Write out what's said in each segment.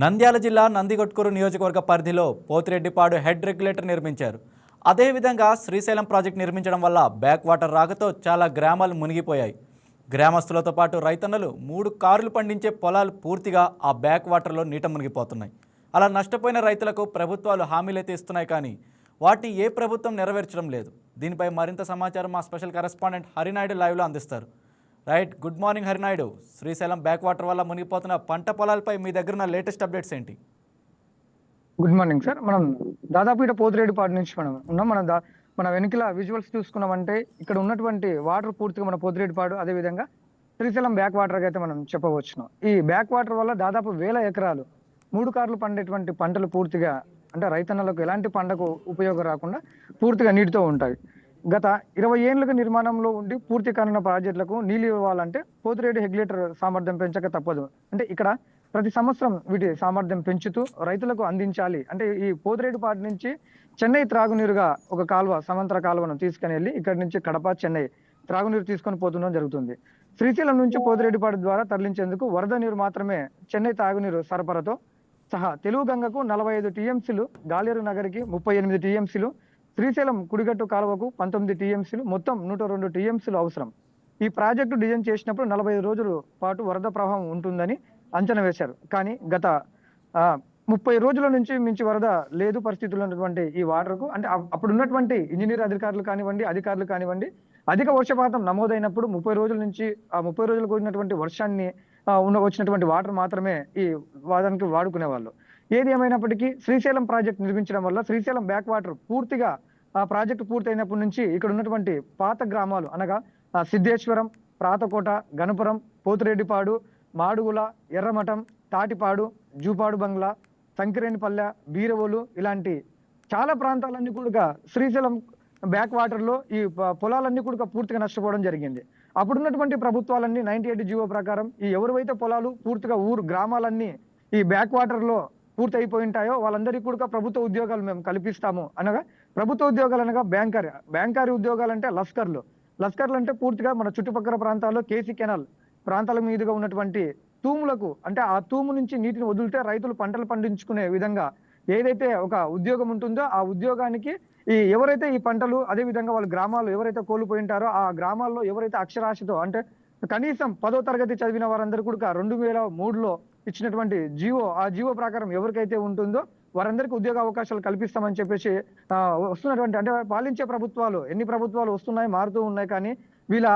నంద్యాల జిల్లా నందిగొట్కూరు నియోజకవర్గ పరిధిలో పోతిరెడ్డిపాడు హెడ్ రెగ్యులేటర్ నిర్మించారు. అదేవిధంగా శ్రీశైలం ప్రాజెక్ట్ నిర్మించడం వల్ల బ్యాక్ వాటర్ రాకతో చాలా గ్రామాలు మునిగిపోయాయి. గ్రామస్తులతో పాటు రైతన్నలు మూడు కార్లు పండించే పొలాలు పూర్తిగా ఆ బ్యాక్ వాటర్లో నీట మునిగిపోతున్నాయి. అలా నష్టపోయిన రైతులకు ప్రభుత్వాలు హామీలైతే ఇస్తున్నాయి కానీ వాటిని ఏ ప్రభుత్వం నెరవేర్చడం లేదు. దీనిపై మరింత సమాచారం మా స్పెషల్ కరెస్పాండెంట్ హరినాయుడు లైవ్లో అందిస్తారు. Right good morning Harinaidu. Srisailam back water వల్ల మునిగిపోతున్న పంట పొలాలపై మీ దగ్గర ఉన్న లేటెస్ట్ అప్డేట్స్ ఏంటి? Good morning sir. మనం దాదాపు ఇటు పోతిరెడ్డిపాడు నుంచి మనం ఉన్నాం. మన దా- మన వెనుకల విజువల్స్ చూసుకున్నామంటే ఇక్కడ ఉన్నటువంటి వాటర్ పూర్తిగా మన పోతిరెడ్డిపాడు అదే విధంగా శ్రీశైలం బ్యాక్ వాటర్ అయితే మనం చెప్పవచ్చును. ఈ బ్యాక్ వాటర్ వల్ల దాదాపు వేల ఎకరాలు మూడు కార్లు పండేటువంటి పంటలు పూర్తిగా అంటే రైతన్నలకు ఎలాంటి పంటకు ఉపయోగం రాకుండా పూర్తిగా నీటితో ఉంటాయి. గత ఇరవై ఏళ్ళకు నిర్మాణంలో ఉండి పూర్తి కానున్న ప్రాజెక్టులకు నీళ్ళు ఇవ్వాలంటే పోతిరేడు హెగ్యులేటర్ సామర్థ్యం పెంచక తప్పదు. అంటే ఇక్కడ ప్రతి సంవత్సరం వీటి సామర్థ్యం పెంచుతూ రైతులకు అందించాలి. అంటే ఈ పోతిరెడ్డిపాటి నుంచి చెన్నై త్రాగునీరుగా ఒక కాలువ సమంతర కాలువను తీసుకుని వెళ్ళి ఇక్కడి నుంచి కడప చెన్నై త్రాగునీరు తీసుకొని పోతుండడం జరుగుతుంది. శ్రీశైలం నుంచి పోతిరెడ్డిపాడు ద్వారా తరలించేందుకు వరద నీరు మాత్రమే చెన్నై తాగునీరు సరఫరాతో సహా తెలుగు గంగకు నలభై ఐదు టీఎంసీలు గాలేరు నగరికి ముప్పై ఎనిమిది టీఎంసీలు శ్రీశైలం కుడిగట్టు కాలువకు పంతొమ్మిది టీఎంసీలు మొత్తం నూట రెండు టీఎంసీలు అవసరం. ఈ ప్రాజెక్టు డిజైన్ చేసినప్పుడు నలభై ఐదు రోజుల పాటు వరద ప్రవాహం ఉంటుందని అంచనా వేశారు. కానీ గత ముప్పై రోజుల నుంచి మించి వరద లేదు పరిస్థితులు ఉన్నటువంటి ఈ వాటర్కు. అంటే అప్పుడు ఉన్నటువంటి ఇంజనీర్ అధికారులు కానివ్వండి అధికారులు కానివ్వండి అధిక వర్షపాతం నమోదైనప్పుడు ముప్పై రోజుల నుంచి ఆ ముప్పై రోజులు కూడినటువంటి వర్షాన్ని ఉన్న వచ్చినటువంటి వాటర్ మాత్రమే ఈ వాదానికి వాడుకునే వాళ్ళు ఏది ఏమైనప్పటికీ శ్రీశైలం ప్రాజెక్ట్ నిర్మించడం వల్ల శ్రీశైలం బ్యాక్ వాటర్ పూర్తిగా ఆ ప్రాజెక్ట్ పూర్తయినప్పటి నుంచి ఇక్కడ ఉన్నటువంటి పాత గ్రామాలు అనగా సిద్ధేశ్వరం ప్రాతకోట గణపురం పోతిరెడ్డిపాడు మాడుగుల ఎర్రమఠం తాటిపాడు జూపాడు బంగ్లా సంకిరేణిపల్లె బీరవోలు ఇలాంటి చాలా ప్రాంతాలన్నీ కూడా శ్రీశైలం బ్యాక్ వాటర్లో ఈ ప- పొలాలన్నీ కూడా పూర్తిగా నష్టపోవడం జరిగింది. అప్పుడున్నటువంటి ప్రభుత్వాలన్నీ నైన్టీ ఎయిట్ జీవో ప్రకారం ఈ ఎవరివైతే పొలాలు పూర్తిగా ఊరు గ్రామాలన్నీ ఈ బ్యాక్ వాటర్లో పూర్తి అయిపోయి ఉంటాయో వాళ్ళందరికీ కూడా ప్రభుత్వ ఉద్యోగాలు మేము కల్పిస్తాము అనగా ప్రభుత్వ ఉద్యోగాలు అనగా బ్యాంకర్ బ్యాంకర్ ఉద్యోగాలు అంటే లస్కర్లు. లస్కర్లు అంటే పూర్తిగా మన చుట్టుపక్కల ప్రాంతాల్లో కేసీ కెనాల్ ప్రాంతాల మీదుగా ఉన్నటువంటి తూములకు అంటే ఆ తూము నుంచి నీటిని వదిలితే రైతులు పంటలు పండించుకునే విధంగా ఏదైతే ఒక ఉద్యోగం ఉంటుందో ఆ ఉద్యోగానికి ఈ ఎవరైతే ఈ పంటలు అదే విధంగా వాళ్ళ గ్రామాలు ఎవరైతే కోల్పోయి ఉంటారో ఆ గ్రామాల్లో ఎవరైతే అక్షరాస్యతో అంటే కనీసం పదో తరగతి చదివిన వారందరూ కూడా రెండు వేల మూడులో ఇచ్చినటువంటి జీవో ఆ జీవో ప్రకారం ఎవరికైతే ఉంటుందో వారందరికీ ఉద్యోగ అవకాశాలు కల్పిస్తామని చెప్పేసి వస్తున్నటువంటి అంటే పాలించే ప్రభుత్వాలు ఎన్ని ప్రభుత్వాలు వస్తున్నాయి మారుతూ ఉన్నాయి కానీ వీళ్ళ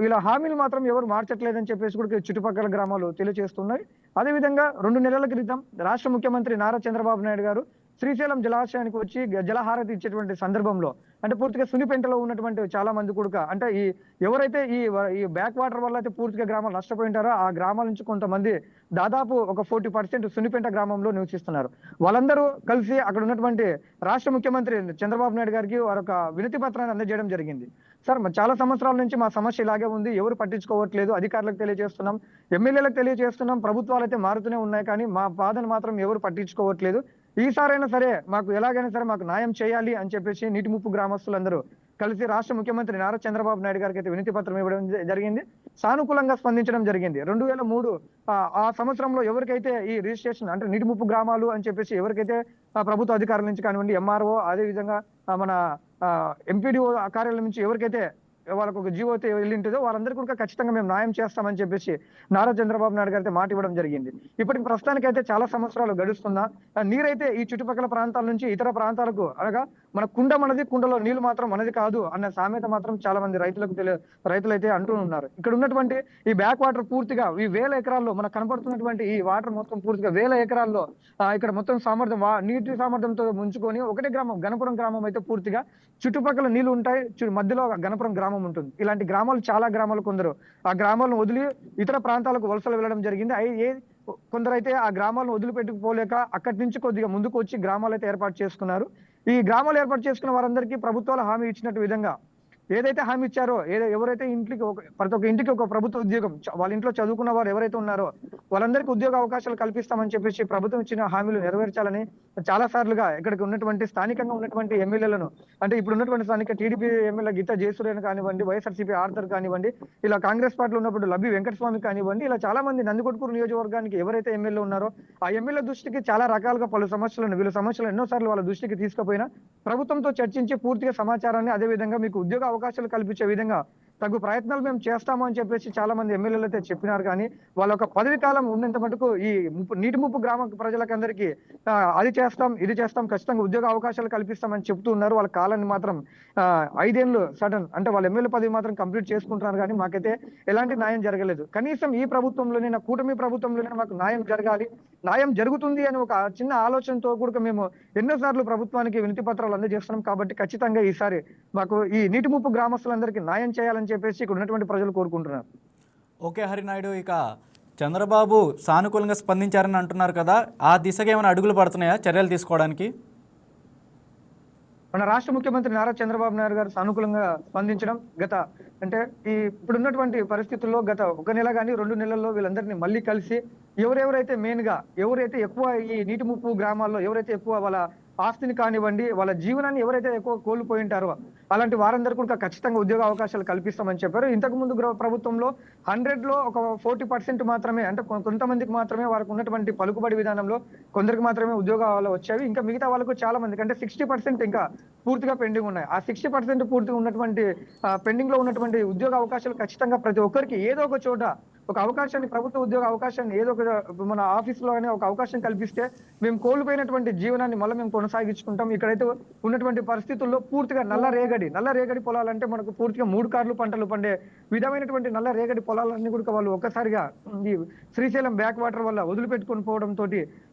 వీళ్ళ హామీలు మాత్రం ఎవరు మార్చట్లేదని చెప్పేసి కూడా చుట్టుపక్కల గ్రామాలు తెలియజేస్తున్నాయి. అదేవిధంగా రెండు నెలల క్రితం రాష్ట్ర ముఖ్యమంత్రి నారా చంద్రబాబు నాయుడు గారు శ్రీశైలం జలాశయానికి వచ్చి జలహారతి ఇచ్చేటువంటి సందర్భంలో అంటే పూర్తిగా సునిపెంటలో ఉన్నటువంటి చాలా మంది కొడుక అంటే ఈ ఎవరైతే ఈ ఈ బ్యాక్ వాటర్ వల్ల అయితే పూర్తిగా గ్రామాలు నష్టపోయి ఉంటారో ఆ గ్రామాల నుంచి కొంతమంది దాదాపు ఒక ఫోర్టీ పర్సెంట్ సునిపెంట గ్రామంలో నివసిస్తున్నారు. వాళ్ళందరూ కలిసి అక్కడ ఉన్నటువంటి రాష్ట్ర ముఖ్యమంత్రి చంద్రబాబు నాయుడు గారికి వారొక వినతి పత్రాన్ని అందజేయడం జరిగింది. సార్ చాలా సంవత్సరాల నుంచి మా సమస్య ఇలాగే ఉంది ఎవరు పట్టించుకోవట్లేదు అధికారులకు తెలియజేస్తున్నాం ఎమ్మెల్యేలకు తెలియజేస్తున్నాం ప్రభుత్వాలు అయితే మారుతూనే ఉన్నాయి కానీ మా బాధను మాత్రం ఎవరు పట్టించుకోవట్లేదు. ఈసారైనా సరే మాకు ఎలాగైనా సరే మాకు న్యాయం చేయాలి అని చెప్పేసి నీటి ముప్పు గ్రామస్తులందరూ కలిసి రాష్ట్ర ముఖ్యమంత్రి నారా చంద్రబాబు నాయుడు గారికి అయితే వినతి పత్రం ఇవ్వడం జరిగింది. సానుకూలంగా స్పందించడం జరిగింది. రెండు వేల మూడు ఆ సంవత్సరంలో ఎవరికైతే ఈ రిజిస్ట్రేషన్ అంటే నీటి ముప్పు గ్రామాలు అని చెప్పేసి ఎవరికైతే ప్రభుత్వ అధికారుల నుంచి కానివ్వండి ఎంఆర్ఓ అదే విధంగా మన ఎంపీడీఓ కార్యాలయం నుంచి ఎవరికైతే వాళ్ళకు ఒక జీవో అయితే వాళ్ళందరికీ కూడా ఖచ్చితంగా మేము న్యాయం చేస్తామని చెప్పేసి నారా చంద్రబాబు నాయుడు గారితో మాట ఇవ్వడం జరిగింది. ఇప్పటికి ప్రస్తుతానికి అయితే చాలా సంవత్సరాలు గడుస్తున్నా. నీరైతే ఈ చుట్టుపక్కల ప్రాంతాల నుంచి ఇతర ప్రాంతాలకు అనగా మన కుండ మనది కుండలో నీళ్ళు మాత్రం మనది కాదు అన్న సామెత మాత్రం చాలా మంది రైతులకు తెలియ రైతులు అయితే అంటూ ఉన్నారు. ఇక్కడ ఉన్నటువంటి ఈ బ్యాక్ వాటర్ పూర్తిగా ఈ వేల ఎకరాల్లో మనకు కనపడుతున్నటువంటి ఈ వాటర్ మొత్తం పూర్తిగా వేల ఎకరాల్లో ఇక్కడ మొత్తం సామర్థ్యం నీటి సామర్థ్యంతో ముంచుకొని ఒకటే గ్రామం గణపురం గ్రామం అయితే పూర్తిగా చుట్టుపక్కల నీళ్ళు ఉంటాయి చు- మధ్యలో గణపురం గ్రామం ఉంటుంది. ఇలాంటి గ్రామాలు చాలా గ్రామాలు కొందరు. ఆ గ్రామాలను వదిలి ఇతర ప్రాంతాలకు వలసలు వెళ్ళడం జరిగింది. ఏ కొందరైతే ఆ గ్రామాలను వదిలిపెట్టుకుపోలేక అక్కడి నుంచి కొద్దిగా ముందుకు వచ్చి గ్రామాలు అయితే ఏర్పాటు చేసుకున్నారు. ఈ గ్రామాలు ఏర్పాటు చేసుకున్న వారందరికీ ప్రభుత్వాలు హామీ ఇచ్చినట్టు విధంగా ఏదైతే హామీ ఇచ్చారో ఏదో ఎవరైతే ఇంటికి ఒక ప్రతి ఒక్క ఇంటికి ఒక ప్రభుత్వ ఉద్యోగం వాళ్ళ ఇంట్లో చదువుకున్న వారు ఎవరైతే ఉన్నారో వాళ్ళందరికీ ఉద్యోగ అవకాశాలు కల్పిస్తామని చెప్పేసి ప్రభుత్వం ఇచ్చిన హామీలు నెరవేర్చాలని చాలా సార్లుగా ఇక్కడికి ఉన్నటువంటి స్థానికంగా ఉన్నటువంటి ఎమ్మెల్యేలను అంటే ఇప్పుడు ఉన్నటువంటి స్థానిక టీడీపీ ఎమ్మెల్యే గీతా జయసూర్యన్ కానివ్వండి వైఎస్ఆర్సీపీ ఆర్థర్ కానివ్వండి ఇలా కాంగ్రెస్ పార్టీలో ఉన్నప్పుడు లబ్బి వెంకటస్వామి కానివ్వండి ఇలా చాలా మంది నందికొట్కూరు నియోజకవర్గానికి ఎవరైతే ఎమ్మెల్యే ఉన్నారో ఆ ఎమ్మెల్యే దృష్టికి చాలా రకాలుగా పలు సమస్యలను వీళ్ళ సమస్యలు ఎన్నోసార్లు వాళ్ళ దృష్టికి తీసుకుపోయినా ప్రభుత్వంతో చర్చించి పూర్తిగా సమాచారాన్ని అదే విధంగా మీకు ఉద్యోగ అవకాశాలు కల్పించే విధంగా తగు ప్రయత్నాలు మేము చేస్తామని అని చెప్పేసి చాలా మంది ఎమ్మెల్యేలు అయితే చెప్పినారు. కానీ వాళ్ళ ఒక పదవి కాలం ఉన్నంత మటుకు ఈ ముప్పు నీటి ముప్పు గ్రామ ప్రజలకందరికీ అది చేస్తాం ఇది చేస్తాం ఖచ్చితంగా ఉద్యోగ అవకాశాలు కల్పిస్తామని చెప్తూ ఉన్నారు. వాళ్ళ కాలాన్ని మాత్రం ఆ, ఐదేళ్ళు సడన్ అంటే వాళ్ళ ఎమ్మెల్యే పదవి మాత్రం కంప్లీట్ చేసుకుంటున్నారు. కానీ మాకైతే ఎలాంటి న్యాయం జరగలేదు. కనీసం ఈ ప్రభుత్వంలోనే నా కూటమి ప్రభుత్వంలోనే మాకు న్యాయం జరగాలి. న్యాయం జరుగుతుంది అని ఒక చిన్న ఆలోచనతో కూడా మేము ఎన్నోసార్లు ప్రభుత్వానికి వినతి పత్రాలు అందజేస్తున్నాం. కాబట్టి ఖచ్చితంగా ఈసారి మాకు ఈ నీటి ముప్పు గ్రామస్తులందరికీ న్యాయం చేయాలని చెప్పేసి ఇక్కడ ఉన్నటువంటి ప్రజలు కోరుకుంటున్నారు. ఓకే హరినాయుడు ఇక చంద్రబాబు సానుకూలంగా స్పందించారని అంటున్నారు కదా ఆ దిశగా ఏమైనా అడుగులు పడుతున్నాయా చర్యలు తీసుకోవడానికి? మన రాష్ట్ర ముఖ్యమంత్రి నారా చంద్రబాబు నాయుడు గారు సానుకూలంగా స్పందించడం గత అంటే ఈ ఇప్పుడున్నటువంటి పరిస్థితుల్లో గత ఒక నెల కానీ రెండు నెలల్లో వీళ్ళందరినీ మళ్ళీ కలిసి ఎవరెవరైతే మెయిన్గా ఎవరైతే ఎక్కువ ఈ నీటి ముప్పు గ్రామాల్లో ఎవరైతే ఎక్కువ వాళ్ళ ఆస్తిని కానివ్వండి వాళ్ళ జీవనాన్ని ఎవరైతే ఎక్కువ కోల్పోయి ఉంటారో అలాంటి వారందరికీ కూడా ఖచ్చితంగా ఉద్యోగ అవకాశాలు కల్పిస్తామని చెప్పారు. ఇంతకు ముందు ప్రభుత్వంలో హండ్రెడ్లో ఒక ఫోర్టీ పర్సెంట్ మాత్రమే అంటే కొంతమందికి మాత్రమే వారికి ఉన్నటువంటి పలుకుబడి విధానంలో కొందరికి మాత్రమే ఉద్యోగాలు వచ్చేవి. ఇంకా మిగతా వాళ్ళకు చాలా మందికి అంటే సిక్స్టీ పర్సెంట్ ఇంకా పూర్తిగా పెండింగ్ ఉన్నాయి. ఆ సిక్స్టీ పర్సెంట్ పూర్తిగా ఉన్నటువంటి పెండింగ్లో ఉన్నటువంటి ఉద్యోగ అవకాశాలు ఖచ్చితంగా ప్రతి ఒక్కరికి ఏదో ఒక చోట ఒక అవకాశాన్ని ప్రభుత్వ ఉద్యోగ అవకాశాన్ని ఏదో ఒక మన ఆఫీస్లోనే ఒక అవకాశం కల్పిస్తే మేము కోల్పోయినటువంటి జీవనాన్ని మళ్ళీ మేము కొనసాగించుకుంటాం. ఇక్కడైతే ఉన్నటువంటి పరిస్థితుల్లో పూర్తిగా నల్ల రేగడి నల్ల రేగడి పొలాలంటే మనకు పూర్తిగా మూడు కార్లు పంటలు పండే విధమైనటువంటి నల్ల రేగడి పొలాలన్నీ కూడా వాళ్ళు ఒక్కసారిగా ఈ శ్రీశైలం బ్యాక్ వాటర్ వల్ల వదిలిపెట్టుకొని పోవడంతో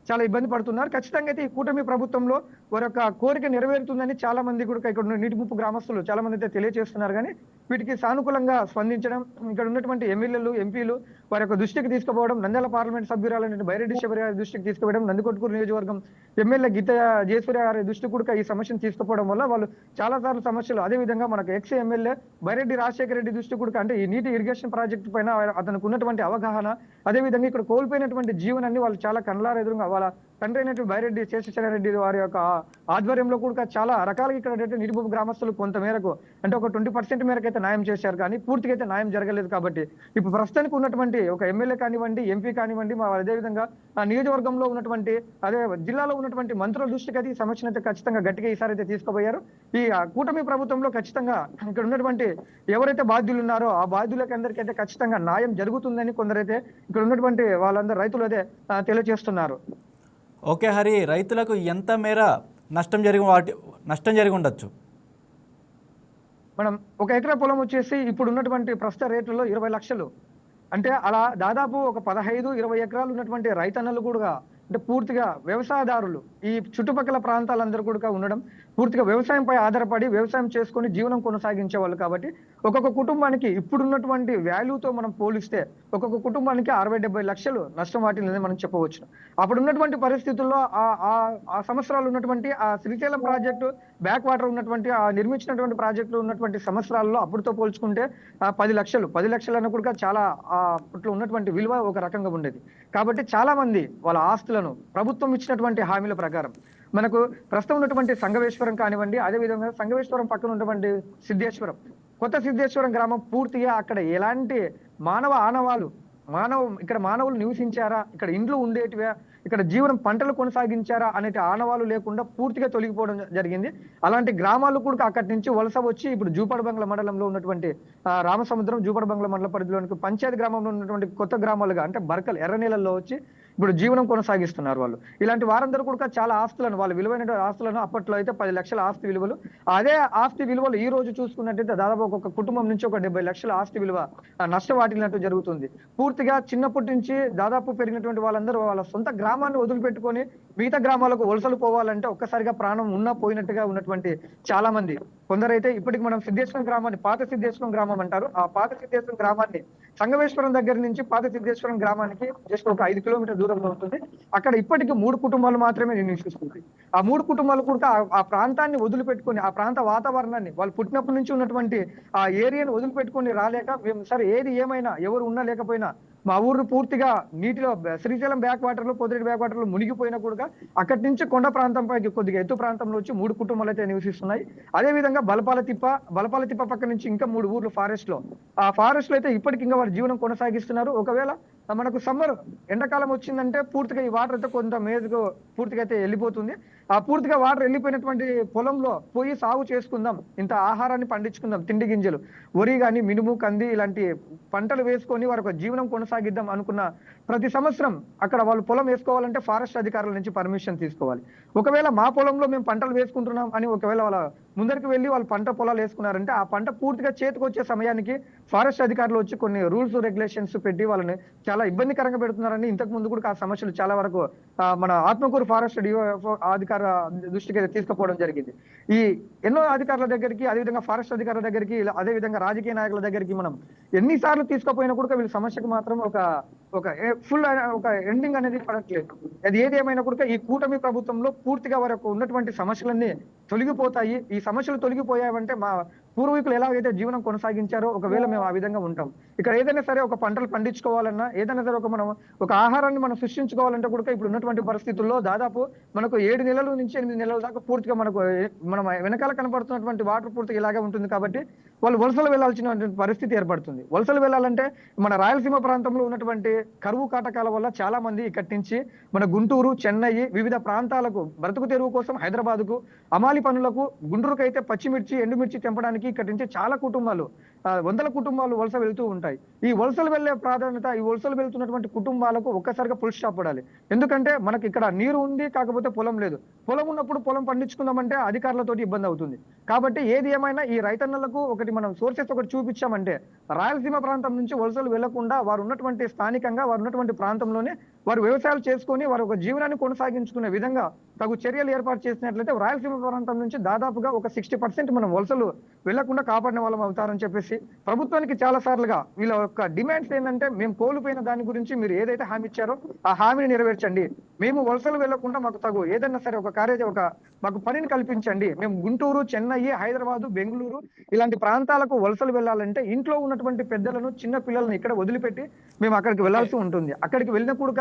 చాలా ఇబ్బంది పడుతున్నారు. ఖచ్చితంగా అయితే ఈ కూటమి ప్రభుత్వంలో వారి యొక్క కోరిక నెరవేరుతుందని చాలా మంది కూడా ఇక్కడ ఉన్న నీటి ముప్పు గ్రామస్తులు చాలా మంది అయితే తెలియజేస్తున్నారు. కానీ వీటికి సానుకూలంగా స్పందించడం ఇక్కడ ఉన్నటువంటి ఎమ్మెల్యేలు ఎంపీలు వారి యొక్క దృష్టికి తీసుకుపోవడం నంద్యాల పార్లమెంట్ సభ్యురాలైన బైరెడ్డి శబరి గారి దృష్టికి తీసుకుపోవడం నందికొట్టుకూరు నియోజకవర్గం ఎమ్మెల్యే గీత జయసూర్య గారి దృష్టి కూడా ఈ సమస్యను తీసుకుపోవడం వల్ల వాళ్ళు చాలా సార్లు సమస్యలు. అదే విధంగా మనకు ఎక్స్ ఎమ్మెల్యే బైరెడ్డి రాజశేఖర రెడ్డి దృష్టి కూడా అంటే ఈ నీటి ఇరిగేషన్ ప్రాజెక్టు పైన అతనికి ఉన్నటువంటి అవగాహన అదే విధంగా ఇక్కడ కోల్పోయినటువంటి జీవనాన్ని వాళ్ళు చాలా కళ్ళార ఎదురుగా వాళ్ళ తండ్రి అయినటువంటి బైరెడ్డి శేషచరణరెడ్డి వారి యొక్క ఆధ్వర్యంలో కూడా చాలా రకాలుగా ఇక్కడ ఉన్నటువంటి గ్రామస్తులు కొంత మేరకు అంటే ఒక ట్వంటీ పర్సెంట్ మేరకు అయితే న్యాయం చేశారు కానీ పూర్తిగా అయితే న్యాయం జరగలేదు కాబట్టి. ఇప్పుడు ప్రస్తుతానికి ఉన్నటువంటి ఒక ఎమ్మెల్యే కానివ్వండి ఎంపీ కానివ్వండి మా అదేవిధంగా ఆ నియోజకవర్గంలో ఉన్నటువంటి అదే జిల్లాలో ఉన్నటువంటి మంత్రుల దృష్టికి అయితే ఈ సమస్యను అయితే ఖచ్చితంగా గట్టిగా ఈసారి అయితే తీసుకుపోయారు. ఈ కూటమి ప్రభుత్వంలో ఖచ్చితంగా ఇక్కడ ఉన్నటువంటి ఎవరైతే బాధ్యులు ఉన్నారో ఆ బాధ్యులకి అందరికీ అయితే ఖచ్చితంగా న్యాయం జరుగుతుందని కొందరైతే ఇక్కడ ఉన్నటువంటి వాళ్ళందరూ రైతులు అయితే తెలియజేస్తున్నారు. ఓకే హరి రైతులకు ఎంత మేర నష్టం జరిగి వాటి నష్టం జరిగి ఉండొచ్చు? మనం ఒక ఎకరా పొలం వచ్చేసి ఇప్పుడు ఉన్నటువంటి ప్రస్తుత రేట్లలో ఇరవై లక్షలు. అంటే అలా దాదాపు ఒక పదహైదు ఇరవై ఎకరాలు ఉన్నటువంటి రైతన్నలు కూడా అంటే పూర్తిగా వ్యవసాయదారులు ఈ చుట్టుపక్కల ప్రాంతాలందరూ కూడా ఉండడం పూర్తిగా వ్యవసాయంపై ఆధారపడి వ్యవసాయం చేసుకొని జీవనం కొనసాగించే వాళ్ళు కాబట్టి ఒక్కొక్క కుటుంబానికి ఇప్పుడున్నటువంటి వాల్యూతో మనం పోలిస్తే ఒక్కొక్క కుటుంబానికి అరవై డెబ్బై లక్షలు నష్టం వాటిల్లని మనం చెప్పవచ్చు. అప్పుడు ఉన్నటువంటి పరిస్థితుల్లో ఆ ఆ- సంవత్సరాలు ఉన్నటువంటి ఆ శ్రీశైలం ప్రాజెక్టు బ్యాక్ వాటర్ ఉన్నటువంటి ఆ నిర్మించినటువంటి ప్రాజెక్టులు ఉన్నటువంటి సంవత్సరాల్లో అప్పుడుతో పోల్చుకుంటే పది లక్షలు పది లక్షలు అన్నప్పుడు కూడా చాలా అప్పట్లో ఉన్నటువంటి విలువ ఒక రకంగా ఉండేది. కాబట్టి చాలా మంది వాళ్ళ ఆస్తులను ప్రభుత్వం ఇచ్చినటువంటి హామీల ప్రకారం మనకు ప్రస్తుతం ఉన్నటువంటి సంగమేశ్వరం కానివ్వండి అదేవిధంగా సంగమేశ్వరం పక్కన ఉన్నటువంటి సిద్ధేశ్వరం. కొత్త సిద్ధేశ్వరం గ్రామం పూర్తిగా అక్కడ ఎలాంటి మానవ ఆనవాలు మానవ ఇక్కడ మానవులు నివసించారా ఇక్కడ ఇండ్లు ఉండేటివా ఇక్కడ జీవనం పంటలు కొనసాగించారా అనే ఆనవాలు లేకుండా పూర్తిగా తొలగిపోవడం జరిగింది. అలాంటి గ్రామాలు కూడా అక్కడి నుంచి వలస వచ్చి ఇప్పుడు జూపడబంగ్ల మండలంలో ఉన్నటువంటి రామసముద్రం జూపడ జూపడబంగ్ల మండల పరిధిలోనికి పంచాయతీ గ్రామంలో ఉన్నటువంటి కొత్త గ్రామాలుగా అంటే బర్కలు ఎర్ర నీళ్ళల్లో వచ్చి ఇప్పుడు జీవనం కొనసాగిస్తున్నారు వాళ్ళు. ఇలాంటి వారందరూ కూడా చాలా ఆస్తులను వాళ్ళ విలువైన ఆస్తులను అప్పట్లో అయితే పది లక్షల ఆస్తి విలువలు. అదే ఆస్తి విలువలు ఈ రోజు చూసుకున్నట్టయితే దాదాపు ఒక కుటుంబం నుంచి ఒక డెబ్బై లక్షల ఆస్తి విలువ నష్టం వాటిల్లినట్టు జరుగుతుంది. పూర్తిగా చిన్నప్పటి నుంచి దాదాపు పెరిగినటువంటి వాళ్ళందరూ వాళ్ళ సొంత గ్రామాన్ని వదిలిపెట్టుకొని మిగతా గ్రామాలకు వలసలు పోవాలంటే ఒక్కసారిగా ప్రాణం ఉన్నా పోయినట్టుగా ఉన్నటువంటి చాలా మంది కొందరైతే ఇప్పటికి మనం సిద్ధేశ్వరం గ్రామాన్ని పాత సిద్ధేశ్వరం గ్రామం అంటారు. ఆ పాత సిద్ధేశ్వరం గ్రామాన్ని సంగమేశ్వరం దగ్గర నుంచి పాత సిద్ధేశ్వరం గ్రామానికి జస్ట్ ఒక ఐదు కిలోమీటర్ దూరంలో ఉంటుంది. అక్కడ ఇప్పటికి మూడు కుటుంబాలు మాత్రమే నివసిస్తుంది. ఆ మూడు కుటుంబాలు కూడా ఆ- ఆ ప్రాంతాన్ని వదిలిపెట్టుకొని ఆ ప్రాంత వాతావరణాన్ని వాళ్ళు పుట్టినప్పటి నుంచి ఉన్నటువంటి ఆ ఏరియాను వదిలిపెట్టుకొని రాలేక మేము సరే ఏది ఏమైనా ఎవరు ఉన్నా లేకపోయినా మా ఊరు పూర్తిగా నీటిలో శ్రీశైలం బ్యాక్ వాటర్లో పొదిరెడ్డి బ్యాక్ వాటర్లో మునిగిపోయినా కూడా అక్కడి నుంచి కొండ ప్రాంతంపై కొద్దిగా ఎత్తు ప్రాంతంలో వచ్చి మూడు కుటుంబాలు అయితే నివసిస్తున్నాయి. అదే విధంగా బలపాల తిప్ప బలపాల తిప్ప పక్క నుంచి ఇంకా మూడు ఊర్లు ఫారెస్ట్లో. ఆ ఫారెస్ట్లో అయితే ఇప్పటికి ఇంకా వారి జీవనం కొనసాగిస్తున్నారు. ఒకవేళ మనకు సమ్మర్ ఎండాకాలం వచ్చిందంటే పూర్తిగా ఈ వాటర్ అయితే కొంత మేరకు పూర్తిగా అయితే వెళ్ళిపోతుంది. ఆ పూర్తిగా వాటర్ వెళ్ళిపోయినటువంటి పొలంలో పోయి సాగు చేసుకుందాం. ఇంత ఆహారాన్ని పండించుకుందాం. తిండి గింజలు వరి కానీ మినుము కంది ఇలాంటి పంటలు వేసుకొని వారి జీవనం కొనసాగిద్దాం అనుకున్న ప్రతి సంవత్సరం అక్కడ వాళ్ళు పొలం వేసుకోవాలంటే ఫారెస్ట్ అధికారుల నుంచి పర్మిషన్ తీసుకోవాలి. ఒకవేళ మా పొలంలో మేము పంటలు వేసుకుంటున్నాం అని ఒకవేళ వాళ్ళ ముందరికి వెళ్ళి వాళ్ళు పంట పొలాలు వేసుకున్నారంటే ఆ పంట పూర్తిగా చేతికి వచ్చే సమయానికి ఫారెస్ట్ అధికారులు వచ్చి కొన్ని రూల్స్ రెగ్యులేషన్స్ పెట్టి వాళ్ళని చాలా ఇబ్బందికరంగా పెడుతున్నారని ఇంతకు ముందు కూడా ఆ సమస్యలు చాలా వరకు మన ఆత్మకూరు ఫారెస్ట్ డిఓఎఫ్ఓ అధికార దృష్టికి తీసుకుపోవడం జరిగింది. ఈ ఎన్నో అధికారుల దగ్గరికి అదేవిధంగా ఫారెస్ట్ అధికారుల దగ్గరికి ఇలా అదే విధంగా రాజకీయ నాయకుల దగ్గరికి మనం ఎన్నిసార్లు తీసుకుపోయినా కూడా వీళ్ళ సమస్యకు మాత్రం ఒక ఒక ఫుల్ ఒక ఎండింగ్ అనేది పడట్లేదు. అది ఏది ఏమైనా కూడా ఈ కూటమి ప్రభుత్వంలో పూర్తిగా వారి యొక్క ఉన్నటువంటి సమస్యలన్నీ తొలగిపోతాయి. ఈ సమస్యలు తొలగిపోయావంటే మా పూర్వీకులు ఎలాగైతే జీవనం కొనసాగించారో ఒకవేళ మేము ఆ విధంగా ఉంటాం. ఇక్కడ ఏదైనా సరే ఒక పంటలు పండించుకోవాలన్నా ఏదైనా సరే ఒక మనం ఒక ఆహారాన్ని మనం సృష్టించుకోవాలంటే కూడా ఇప్పుడు ఉన్నటువంటి పరిస్థితుల్లో దాదాపు మనకు ఏడు నెలల నుంచి ఎనిమిది నెలల దాకా పూర్తిగా మనకు మనం వెనకాల కనపడుతున్నటువంటి వాటర్ పూర్తిగా ఇలాగే ఉంటుంది కాబట్టి వాళ్ళు వలసలు వెళ్ళాల్సిన పరిస్థితి ఏర్పడుతుంది. వలసలు వెళ్ళాలంటే మన రాయలసీమ ప్రాంతంలో ఉన్నటువంటి కరువు కాటకాల వల్ల చాలా మంది ఇక్కడి నుంచి మన గుంటూరు చెన్నై వివిధ ప్రాంతాలకు బ్రతుకు తెరువు కోసం హైదరాబాద్కు అమాలి పనులకు గుంటూరుకు అయితే పచ్చిమిర్చి ఎండుమిర్చి తెంపడానికి ఇక్కడి నుంచి చాలా కుటుంబాలు వందల కుటుంబాలు వలస వెళ్తూ ఉంటాయి. ఈ వలసలు వెళ్ళే ప్రాధాన్యత ఈ వలసలు వెళ్తున్నటువంటి కుటుంబాలకు ఒక్కసారిగా ఫుల్ స్టాప్ పడాలి. ఎందుకంటే మనకి ఇక్కడ నీరు ఉంది కాకపోతే పొలం లేదు. పొలం ఉన్నప్పుడు పొలం పండించుకుందామంటే అధికారులతోటి ఇబ్బంది అవుతుంది. కాబట్టి ఏది ఏమైనా ఈ రైతన్నలకు ఒకటి మనం సోర్సెస్ ఒకటి చూపించామంటే రాయలసీమ ప్రాంతం నుంచి వలసలు వెళ్ళకుండా వారు ఉన్నటువంటి స్థానికంగా వారు ఉన్నటువంటి ప్రాంతంలోనే వారు వ్యవసాయాలు చేసుకొని వారు ఒక జీవనాన్ని కొనసాగించుకునే విధంగా తగు చర్యలు ఏర్పాటు చేసినట్లయితే రాయలసీమ ప్రాంతం నుంచి దాదాపుగా ఒక సిక్స్టీ పర్సెంట్ మనం వలసలు వెళ్ళకుండా కాపాడిన వాళ్ళం అవుతారని చెప్పేసి ప్రభుత్వానికి చాలా సార్లుగా వీళ్ళ యొక్క డిమాండ్స్ ఏంటంటే మేము కోల్పోయిన దాని గురించి మీరు ఏదైతే హామీ ఇచ్చారో ఆ హామీని నెరవేర్చండి. మేము వలసలు వెళ్ళకుండా మాకు తగు ఏదైనా సరే ఒక కార్య ఒక మాకు పనిని కల్పించండి. మేము గుంటూరు చెన్నై హైదరాబాద్ బెంగళూరు ఇలాంటి ప్రాంతాలకు వలసలు వెళ్ళాలంటే ఇంట్లో ఉన్నటువంటి పెద్దలను చిన్న పిల్లలను ఇక్కడ వదిలిపెట్టి మేము అక్కడికి వెళ్ళాల్సి ఉంటుంది. అక్కడికి వెళ్ళినప్పుడు.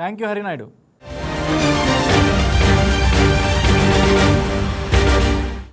Thank you Hari Naidu